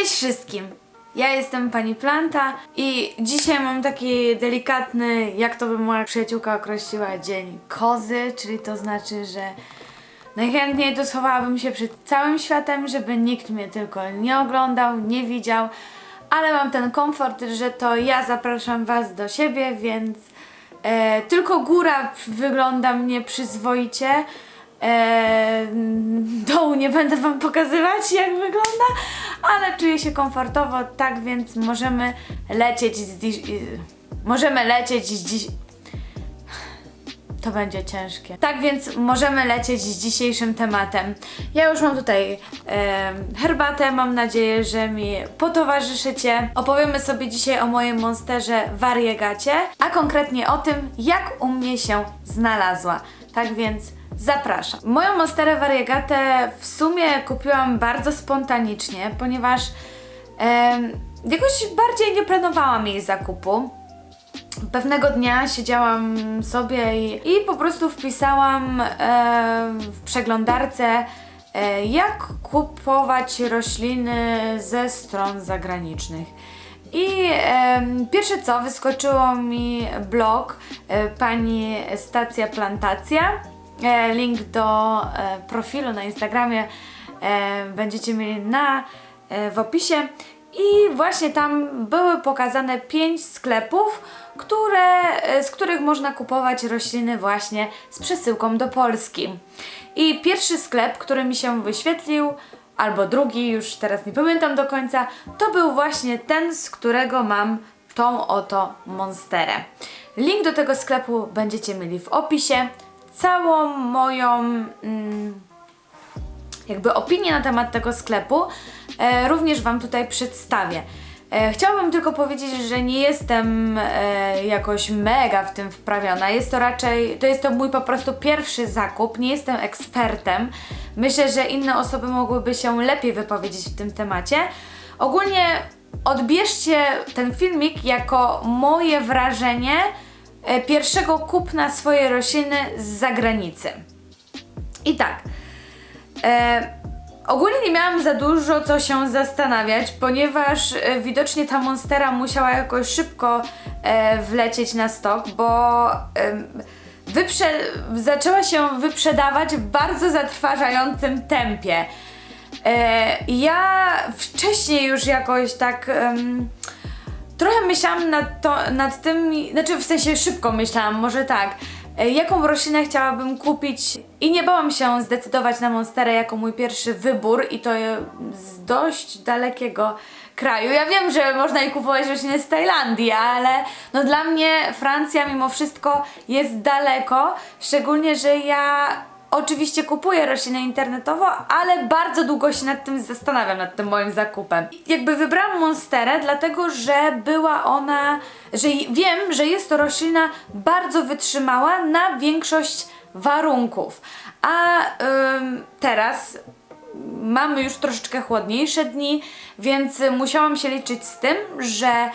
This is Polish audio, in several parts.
Cześć wszystkim! Ja jestem pani Planta i dzisiaj mam taki delikatny, jak to by moja przyjaciółka określiła, dzień kozy, czyli to znaczy, że najchętniej to schowałabym się przed całym światem, żeby nikt mnie tylko nie oglądał, nie widział, ale mam ten komfort, że to ja zapraszam was do siebie, więc e, tylko góra wygląda mnie przyzwoicie. E, dołu nie będę wam pokazywać jak wygląda, ale czuję się komfortowo, tak więc możemy lecieć z dziś... Możemy lecieć z dziś... To będzie ciężkie. Tak więc możemy lecieć z dzisiejszym tematem. Ja już mam tutaj e, herbatę, mam nadzieję, że mi potowarzyszycie. Opowiemy sobie dzisiaj o mojej monsterze wariegacie, a konkretnie o tym, jak u mnie się znalazła. Tak więc zapraszam. Moją monsterę wariegatę w sumie kupiłam bardzo spontanicznie, ponieważ em, jakoś bardziej nie planowałam jej zakupu. Pewnego dnia siedziałam sobie i, i po prostu wpisałam e, w przeglądarce, e, jak kupować rośliny ze stron zagranicznych. I em, pierwsze co, wyskoczyło mi blog e, pani Stacja Plantacja. E, link do e, profilu na Instagramie e, będziecie mieli na, w opisie. I właśnie tam były pokazane pięć sklepów, które, z których można kupować rośliny właśnie z przesyłką do Polski. I pierwszy sklep, który mi się wyświetlił, albo drugi, już teraz nie pamiętam do końca, to był właśnie ten, z którego mam tą oto monsterę. Link do tego sklepu będziecie mieli w opisie. Całą moją mm, jakby opinię na temat tego sklepu e, również Wam tutaj przedstawię. E, chciałabym tylko powiedzieć, że nie jestem e, jakoś mega w tym wprawiona. Jest to raczej, to jest to mój po prostu pierwszy zakup, nie jestem ekspertem. Myślę, że inne osoby mogłyby się lepiej wypowiedzieć w tym temacie. Ogólnie odbierzcie ten filmik jako moje wrażenie pierwszego kupna swojej rośliny z zagranicy. I tak, E, ogólnie nie miałam za dużo co się zastanawiać, ponieważ e, widocznie ta monstera musiała jakoś szybko e, wlecieć na stok, bo wyprze- zaczęła się wyprzedawać w bardzo zatrważającym tempie. E, ja wcześniej już jakoś tak. Trochę myślałam nad, to, nad tym, znaczy w sensie szybko myślałam, może tak, e, jaką roślinę chciałabym kupić? I nie bałam się zdecydować na Monsterę jako mój pierwszy wybór i to z dość dalekiego kraju. Ja wiem, że można i kupować rośliny z Tajlandii, ale no dla mnie Francja mimo wszystko jest daleko, szczególnie, że ja Oczywiście kupuję rośliny internetowo, ale bardzo długo się nad tym zastanawiam, nad tym moim zakupem. Jakby wybrałam Monsterę, dlatego że była ona, że wiem, że jest to roślina bardzo wytrzymała na większość warunków. A ym, teraz mamy już troszeczkę chłodniejsze dni, więc musiałam się liczyć z tym, że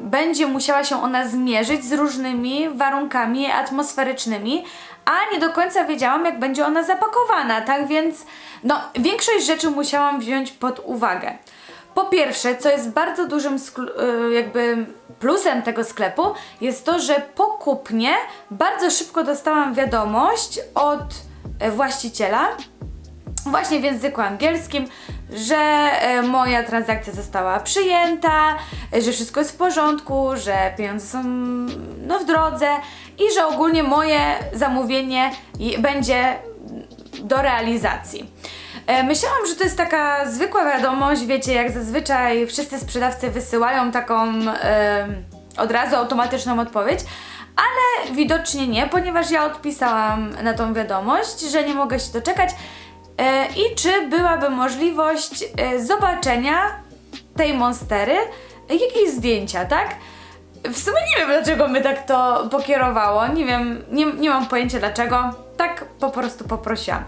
będzie musiała się ona zmierzyć z różnymi warunkami atmosferycznymi, a nie do końca wiedziałam, jak będzie ona zapakowana, tak więc no, większość rzeczy musiałam wziąć pod uwagę. Po pierwsze, co jest bardzo dużym y, jakby plusem tego sklepu, jest to, że po kupnie bardzo szybko dostałam wiadomość od e, właściciela, właśnie w języku angielskim, że e, moja transakcja została przyjęta, że wszystko jest w porządku, że pieniądze są no, w drodze i że ogólnie moje zamówienie będzie do realizacji. E, Myślałam, że to jest taka zwykła wiadomość, wiecie, jak zazwyczaj wszyscy sprzedawcy wysyłają taką e, od razu automatyczną odpowiedź, ale widocznie nie, ponieważ ja odpisałam na tą wiadomość, że nie mogę się doczekać i czy byłaby możliwość e, zobaczenia tej monstery, e, jakieś zdjęcia, tak? W sumie nie wiem, dlaczego my tak to pokierowało. Nie wiem, nie, nie mam pojęcia dlaczego. Tak po prostu poprosiłam.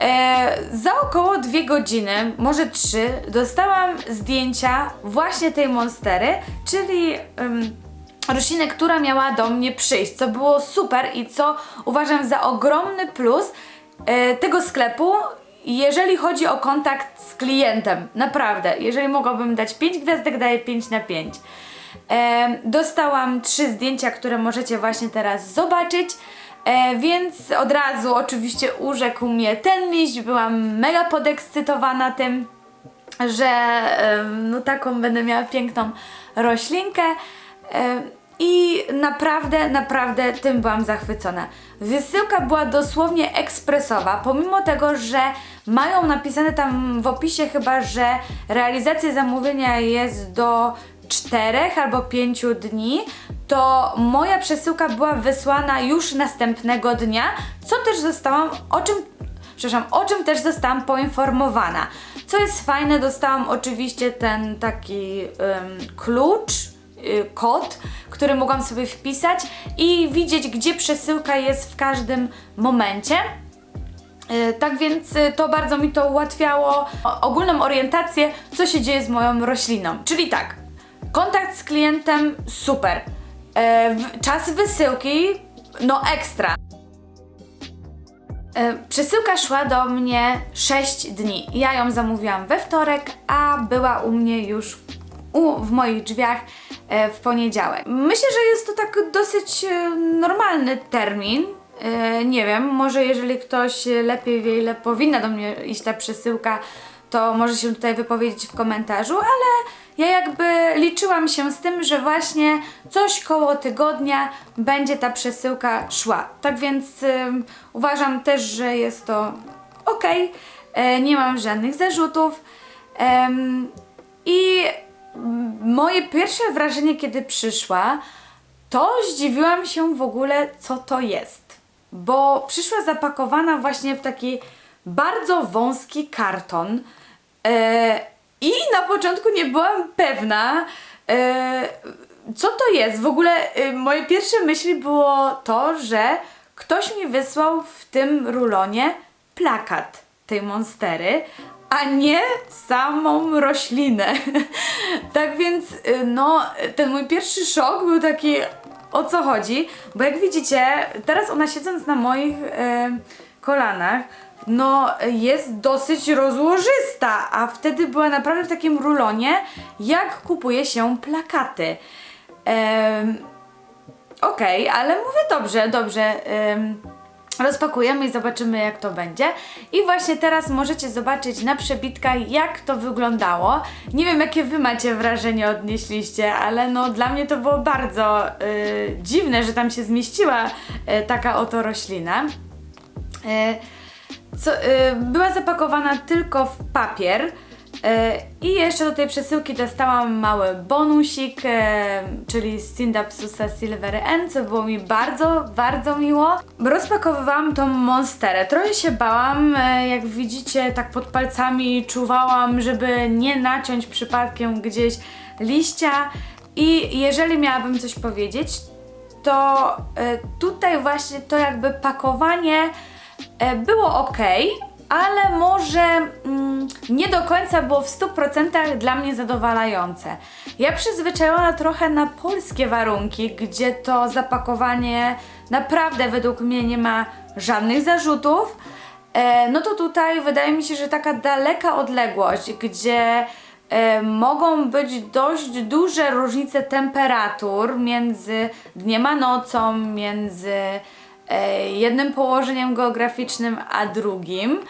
E, za około dwie godziny, może trzy, dostałam zdjęcia właśnie tej monstery, czyli rośliny, która miała do mnie przyjść, co było super i co uważam za ogromny plus e, tego sklepu jeżeli chodzi o kontakt z klientem, naprawdę, jeżeli mogłabym dać 5 gwiazdek, daję 5 na 5. E, dostałam trzy zdjęcia, które możecie właśnie teraz zobaczyć. E, więc od razu oczywiście urzekł mnie ten liść, byłam mega podekscytowana tym, że e, no taką będę miała piękną roślinkę. E, I naprawdę, naprawdę tym byłam zachwycona. Wysyłka była dosłownie ekspresowa, pomimo tego, że mają napisane tam w opisie chyba, że realizacja zamówienia jest do 4 albo 5 dni, to moja przesyłka była wysłana już następnego dnia, co też zostałam, o czym, przepraszam, o czym też zostałam poinformowana. Co jest fajne, dostałam oczywiście ten taki klucz, kod, który mogłam sobie wpisać i widzieć, gdzie przesyłka jest w każdym momencie. Y, Tak więc y, to bardzo mi to ułatwiało ogólną orientację, co się dzieje z moją rośliną. Czyli tak, kontakt z klientem super. Czas wysyłki no ekstra. Przesyłka szła do mnie 6 dni. Ja ją zamówiłam we wtorek, a była u mnie już u, w moich drzwiach e, w poniedziałek. Myślę, że jest to tak dosyć e, normalny termin. E, Nie wiem, może jeżeli ktoś lepiej wie, ile powinna do mnie iść ta przesyłka, to może się tutaj wypowiedzieć w komentarzu, ale ja jakby liczyłam się z tym, że właśnie coś koło tygodnia będzie ta przesyłka szła. Tak więc ym, uważam też, że jest to ok. E, nie mam żadnych zarzutów. Em, I moje pierwsze wrażenie, kiedy przyszła, to zdziwiłam się w ogóle, co to jest. Bo przyszła zapakowana właśnie w taki bardzo wąski karton. E, I na początku nie byłam pewna, e, co to jest. W ogóle e, moje pierwsze myśli było to, że ktoś mi wysłał w tym rulonie plakat tej monstery, a nie samą roślinę. tak więc, y, no, ten mój pierwszy szok był taki, o co chodzi, bo jak widzicie, teraz ona siedząc na moich e, kolanach, no jest dosyć rozłożysta, a wtedy była naprawdę w takim rulonie, jak kupuje się plakaty. Em, Okej, ale mówię dobrze, dobrze. Ym, rozpakujemy i zobaczymy, jak to będzie. I właśnie teraz możecie zobaczyć na przebitkach, jak to wyglądało. Nie wiem, jakie wy macie wrażenie odnieśliście, ale no dla mnie to było bardzo y, dziwne, że tam się zmieściła y, taka oto roślina. Y, co, y, była zapakowana tylko w papier. Y, I jeszcze do tej przesyłki dostałam mały bonusik, y, czyli Syndapsusa Silver N, co było mi bardzo, bardzo miło. Rozpakowywałam tą monsterę. Trochę się bałam, y, jak widzicie, tak pod palcami czuwałam, żeby nie naciąć przypadkiem gdzieś liścia. I jeżeli miałabym coś powiedzieć, to e, tutaj właśnie to jakby pakowanie e, było ok, ale może mm, nie do końca było w 100% dla mnie zadowalające. Ja przyzwyczajona trochę na polskie warunki, gdzie to zapakowanie naprawdę według mnie nie ma żadnych zarzutów. E, no to tutaj wydaje mi się, że taka daleka odległość, gdzie e, mogą być dość duże różnice temperatur między dniem a nocą, między e, jednym położeniem geograficznym a drugim.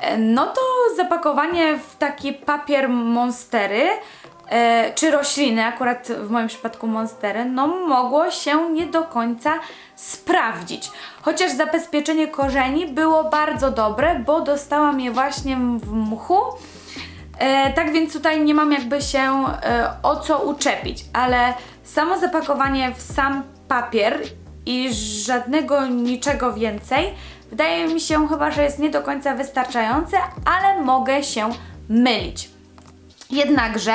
E, No to zapakowanie w taki papier monstery e, czy rośliny, akurat w moim przypadku monstery, no mogło się nie do końca sprawdzić. Chociaż zabezpieczenie korzeni było bardzo dobre, bo dostałam je właśnie w mchu. E, tak więc tutaj nie mam jakby się e, o co uczepić, ale samo zapakowanie w sam papier i żadnego niczego więcej wydaje mi się chyba, że jest nie do końca wystarczające, ale mogę się mylić. Jednakże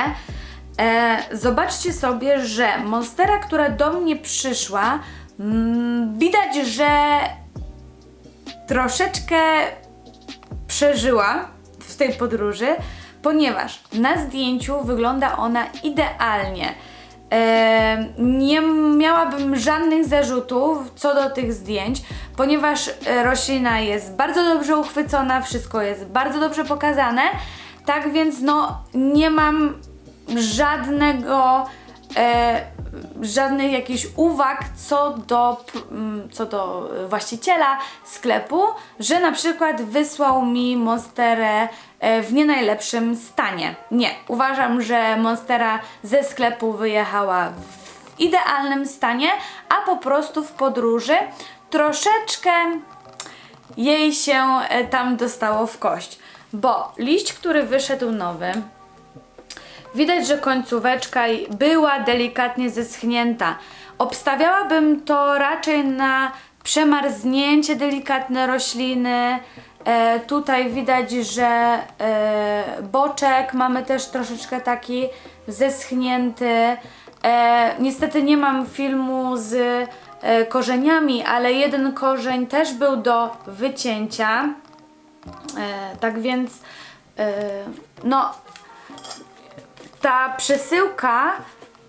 e, zobaczcie sobie, że monstera, która do mnie przyszła, mm, widać, że troszeczkę przeżyła w tej podróży, ponieważ na zdjęciu wygląda ona idealnie. E, nie miałabym żadnych zarzutów co do tych zdjęć, ponieważ e, roślina jest bardzo dobrze uchwycona, wszystko jest bardzo dobrze pokazane, tak więc no nie mam żadnego e, żadnych jakichś uwag co do, p- m, co do właściciela sklepu, że na przykład wysłał mi Monsterę e, w nie najlepszym stanie. Nie, uważam, że Monstera ze sklepu wyjechała w idealnym stanie, a po prostu w podróży troszeczkę jej się e, tam dostało w kość. Bo liść, który wyszedł nowy, Widać, że końcóweczka była delikatnie zeschnięta. Obstawiałabym to raczej na przemarznięcie delikatne rośliny. E, tutaj widać, że e, boczek mamy też troszeczkę taki zeschnięty. E, niestety nie mam filmu z e, korzeniami, ale jeden korzeń też był do wycięcia. E, tak więc, e, no, ta przesyłka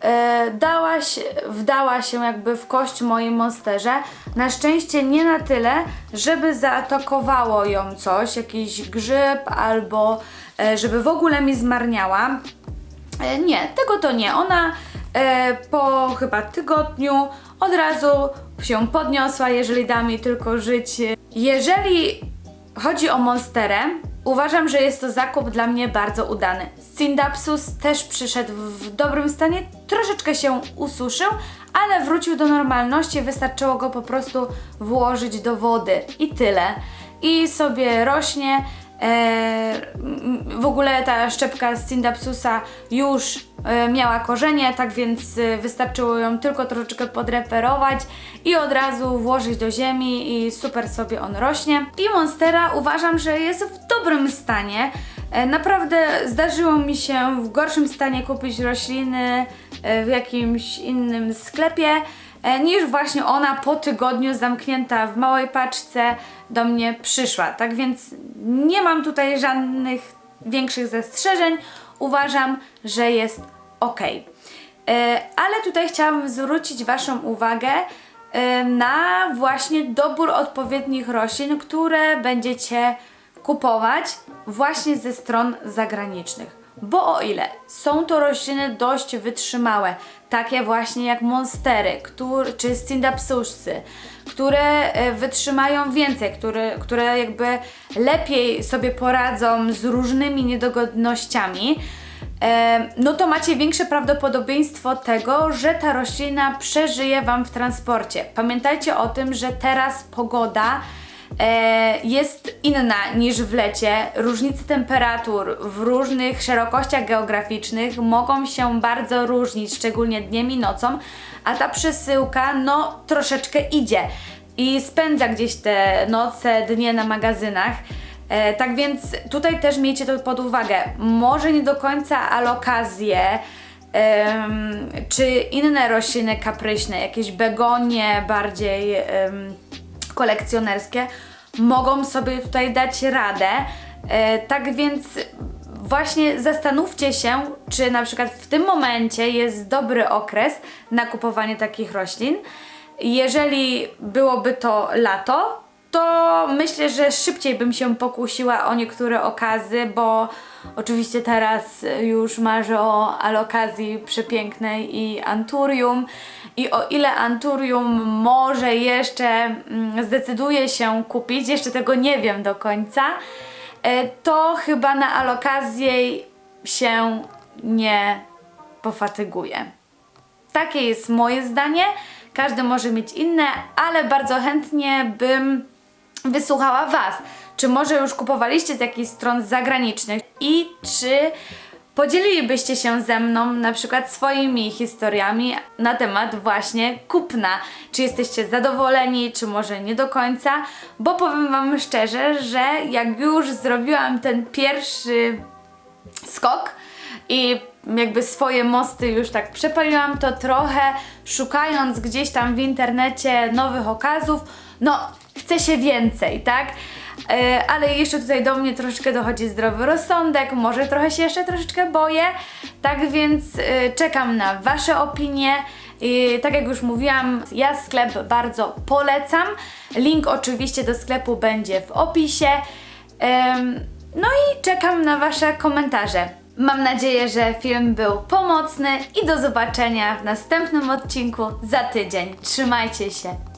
e, dała się, wdała się jakby w kość mojej monsterze. Na szczęście nie na tyle, żeby zaatakowało ją coś, jakiś grzyb albo e, żeby w ogóle mi zmarniała. E, nie, tego to nie. Ona e, po chyba tygodniu od razu się podniosła, jeżeli da mi tylko żyć. Jeżeli chodzi o Monsterę, uważam, że jest to zakup dla mnie bardzo udany. Syndapsus też przyszedł w dobrym stanie, troszeczkę się ususzył, ale wrócił do normalności, wystarczyło go po prostu włożyć do wody i tyle. I sobie rośnie. E, w ogóle ta szczepka z Syndapsusa już e, miała korzenie, tak więc e, wystarczyło ją tylko troszeczkę podreperować i od razu włożyć do ziemi i super sobie on rośnie. I Monstera uważam, że jest w dobrym stanie. E, Naprawdę zdarzyło mi się w gorszym stanie kupić rośliny e, w jakimś innym sklepie niż właśnie ona po tygodniu zamknięta w małej paczce do mnie przyszła. Tak więc nie mam tutaj żadnych większych zastrzeżeń. Uważam, że jest ok. E, Ale tutaj chciałabym zwrócić Waszą uwagę e, na właśnie dobór odpowiednich roślin, które będziecie kupować właśnie ze stron zagranicznych. Bo o ile są to rośliny dość wytrzymałe, takie właśnie jak monstery, które, czy syndapsusy, które e, wytrzymają więcej, które, które jakby lepiej sobie poradzą z różnymi niedogodnościami, e, no to macie większe prawdopodobieństwo tego, że ta roślina przeżyje Wam w transporcie. Pamiętajcie o tym, że teraz pogoda jest inna niż w lecie. Różnice temperatur w różnych szerokościach geograficznych mogą się bardzo różnić, szczególnie dniem i nocą, a ta przesyłka no troszeczkę idzie i spędza gdzieś te noce, dnie na magazynach. E, tak więc tutaj też miejcie to pod uwagę. Może nie do końca alokazje, czy inne rośliny kapryśne, jakieś begonie bardziej kolekcjonerskie, mogą sobie tutaj dać radę. E, tak więc właśnie zastanówcie się, czy na przykład w tym momencie jest dobry okres na kupowanie takich roślin. Jeżeli byłoby to lato, to myślę, że szybciej bym się pokusiła o niektóre okazy, bo oczywiście teraz już marzę o alokazji przepięknej i Anturium. I o ile Anturium może jeszcze mm, zdecyduje się kupić, jeszcze tego nie wiem do końca, e, to chyba na alokazję się nie pofatyguje. Takie jest moje zdanie. Każdy może mieć inne, ale bardzo chętnie bym wysłuchała Was. Czy może już kupowaliście z jakichś stron zagranicznych i czy podzielilibyście się ze mną na przykład swoimi historiami na temat właśnie kupna? Czy jesteście zadowoleni, czy może nie do końca? Bo powiem Wam szczerze, że jak już zrobiłam ten pierwszy skok i jakby swoje mosty już tak przepaliłam, to trochę szukając gdzieś tam w internecie nowych okazów, no chce się więcej, tak? E, ale jeszcze tutaj do mnie troszeczkę dochodzi zdrowy rozsądek, może trochę się jeszcze troszeczkę boję, Tak więc y, czekam na Wasze opinie. I tak jak już mówiłam, ja sklep bardzo polecam. Link oczywiście do sklepu będzie w opisie. No i czekam na Wasze komentarze. Mam nadzieję, że film był pomocny i do zobaczenia w następnym odcinku za tydzień. Trzymajcie się.